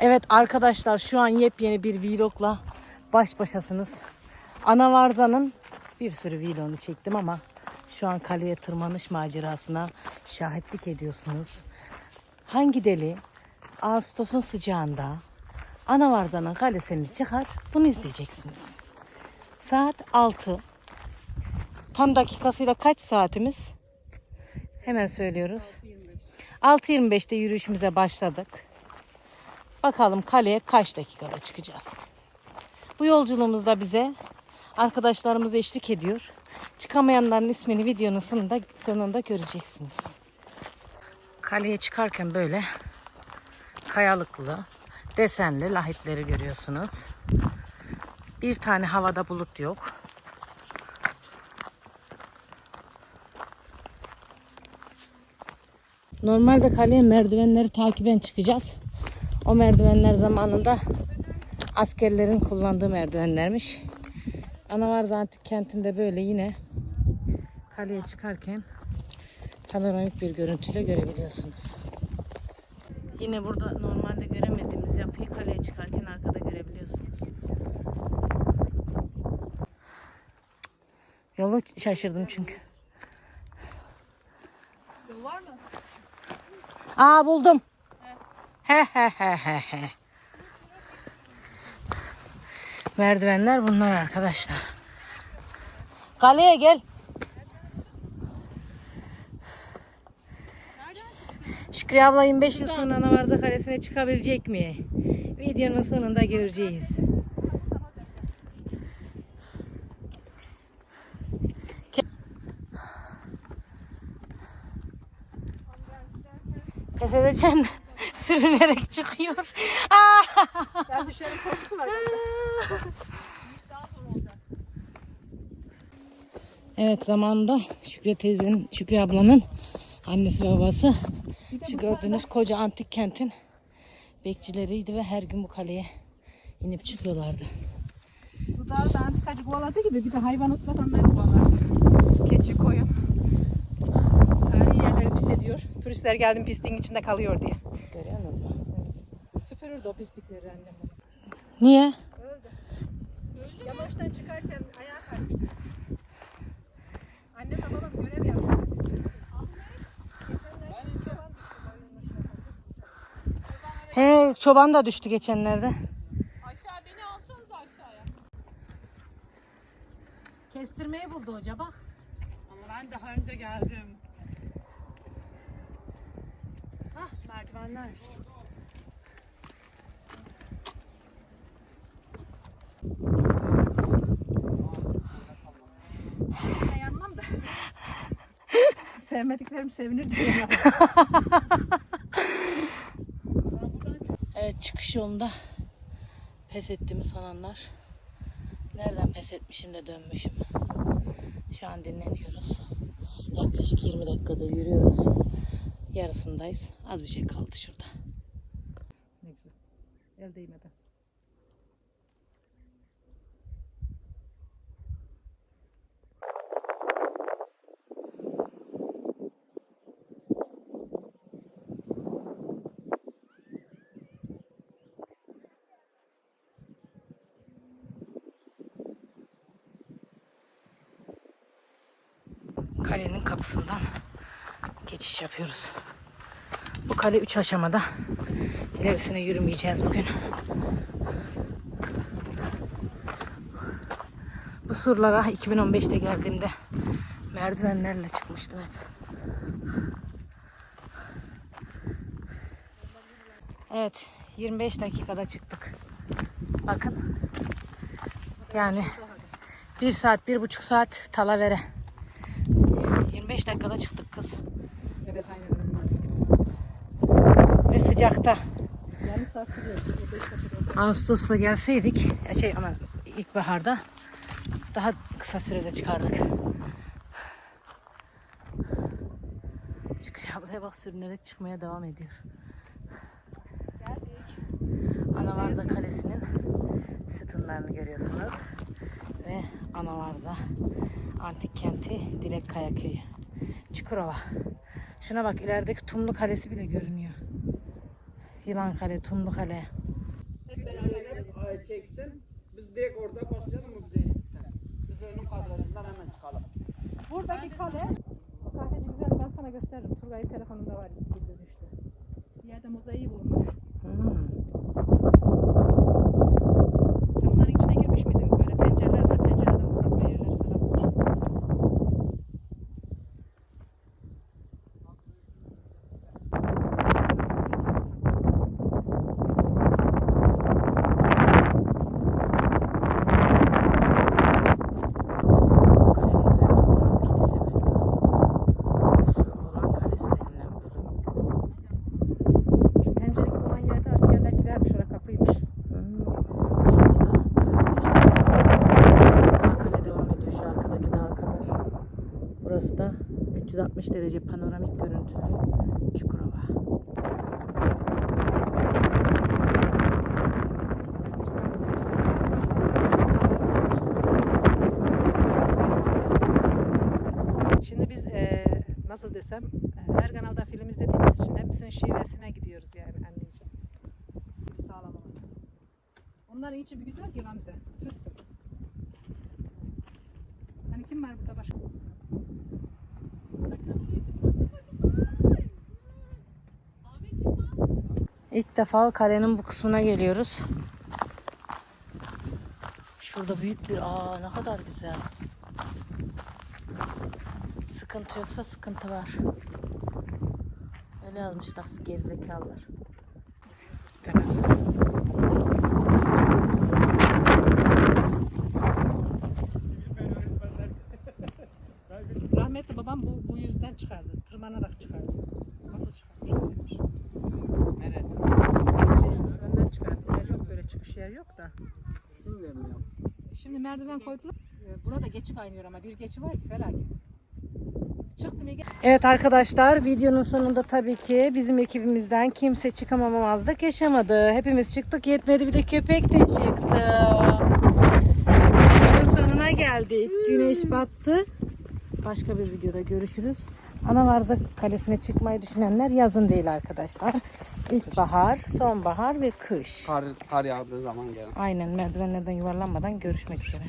Evet arkadaşlar şu an yepyeni bir vlogla baş başasınız. Anavarza'nın bir sürü vlogunu çektim ama şu an kaleye tırmanış macerasına şahitlik ediyorsunuz. Hangi deli Ağustos'un sıcağında Anavarza'nın kalesini çıkar bunu izleyeceksiniz. Saat 6. Tam dakikasıyla kaç saatimiz? Hemen söylüyoruz. 6.25'te yürüyüşümüze başladık. Bakalım kaleye kaç dakikada çıkacağız. Bu yolculuğumuzda bize arkadaşlarımız eşlik ediyor. Çıkamayanların ismini videonun sonunda, sonunda göreceksiniz. Kaleye çıkarken böyle kayalıklı, desenli lahitleri görüyorsunuz. Bir tane havada bulut yok. Normalde kaleye merdivenleri takiben çıkacağız. O merdivenler zamanında askerlerin kullandığı merdivenlermiş. Anavarza Antik Kenti'nde böyle yine kaleye çıkarken panoramik bir görüntüyle görebiliyorsunuz. Yine burada normalde göremediğimiz yapıyı kaleye çıkarken arkada görebiliyorsunuz. Yolu şaşırdım çünkü. Yol var mı? Aa buldum. Merdivenler bunlar arkadaşlar. Kaleye gel. Şükrü abla 25 yıl sonra Anavarza Kalesi'ne çıkabilecek mi? Videonun sonunda göreceğiz. Pes edeceğim. Sürünerek çıkıyor. Düşerim korkusu var. Evet zamanında Şükrü teyzenin, Şükrü ablanın annesi ve babası şu gördüğünüz koca antik kentin bekçileriydi ve her gün bu kaleye inip çıkıyorlardı. Bu dağda antikacı kovaladı gibi bir de hayvan otlatanlar kovalar. Keçi, koyun. Her yerleri pis ediyor. Turistler geldim pisliğin içinde kalıyor diye. Süpürürdü o pislikleri annem. Niye? Öldü. Yamaçtan çıkarken ayağa kaymıştı. Annemle babam görev yaptı. He çoban da düştü geçenlerde. Aşağı beni alsanız aşağıya. Kestirmeyi buldu hoca bak. Ama ben daha önce geldim. Hah merdivenler. Ben Sevmediklerim sevinir diye. Evet çıkış yolunda pes ettiğimi sananlar. Nereden pes etmişim de dönmüşüm. Şu an dinleniyoruz. Yaklaşık 20 dakikadır yürüyoruz. Yarısındayız. Az bir şey kaldı şurada. Ne güzel. El değmeden. Kalenin kapısından geçiş yapıyoruz. Bu kale 3 aşamada. İlerisine yürümeyeceğiz bugün. Bu surlara 2015'te geldiğimde merdivenlerle çıkmıştım hep. Evet, 25 dakikada çıktık. Bakın. Yani 1 saat, bir buçuk saat talavere. 25 dakikada çıktık kız. Evet aynen. Ve sıcakta. Yarım saat sürüyor. Ağustos'ta gelseydik, şey ama ilkbaharda daha kısa sürede çıkardık. Şükrü ablaya bak sürünerek çıkmaya devam ediyor. Geldik. Anavarza Kalesi'nin sütunlarını görüyorsunuz. Ve Anavarza Antik Kenti Dilek Kaya Köyü. Çukurova. Şuna bak ilerideki Tumlu Kalesi bile görünüyor. Yılan Kale, Tumlu Kale. çeksin. Biz direkt orada başlayalım mı bize? Biz önün kadrajından hemen çıkalım. Buradaki kale. O kahveci güzel ben sana gösteririm. Turgay'ın telefonunda var. Bir yerde mozaiği bulunmuş. Hmm. Sen bunların içine girmiş miydin? Böyle pencereler var. Pencereden bakma yerleri falan var. Kalenin üzerinde bulunan kilise bölümü. Şu olan kalesi denilen bölüm. Şu pencere gibi olan yerde askerler girermiş. Orada kapıymış. Hmm. Şurada da kale işte Dar kale devam ediyor şu arkadaki dağa kadar. Burası da 360 derece panoramik görüntülü Çukurova. Şimdi biz eee, nasıl desem her kanalda film izlediğimiz için hepsinin şivesine gidiyoruz yani anneciğim. Sağlam olan. Onların içi bir güzel ki Gamze. Tüstüm. Hani kim var burada başka? İlk defa kalenin bu kısmına geliyoruz. Şurada büyük bir aa ne kadar güzel. Sıkıntı yoksa sıkıntı var. Öyle yazmışlar gerizekalılar. Demez. Rahmetli babam bu, bu yüzden çıkardı. Tırmanarak çıkardı. Nasıl çıkarmış? Nerede? Önden çıkardı. Yer yok böyle çıkış yer yok da. Bilmiyorum. Şimdi merdiven koydular. Ee, Burada geçi kaynıyor ama bir geçi var ki felaket. Çıktım Ege. Evet arkadaşlar videonun sonunda tabii ki bizim ekibimizden kimse çıkamamazlık yaşamadı. Hepimiz çıktık yetmedi bir de köpek de çıktı. Videonun sonuna geldik. Güneş battı. Başka bir videoda görüşürüz. Anavarza Kalesi'ne çıkmayı düşünenler yazın değil arkadaşlar. İlkbahar, sonbahar ve kış. Kar, kar yağdığı zaman gelen. Aynen merdivenlerden yuvarlanmadan görüşmek üzere.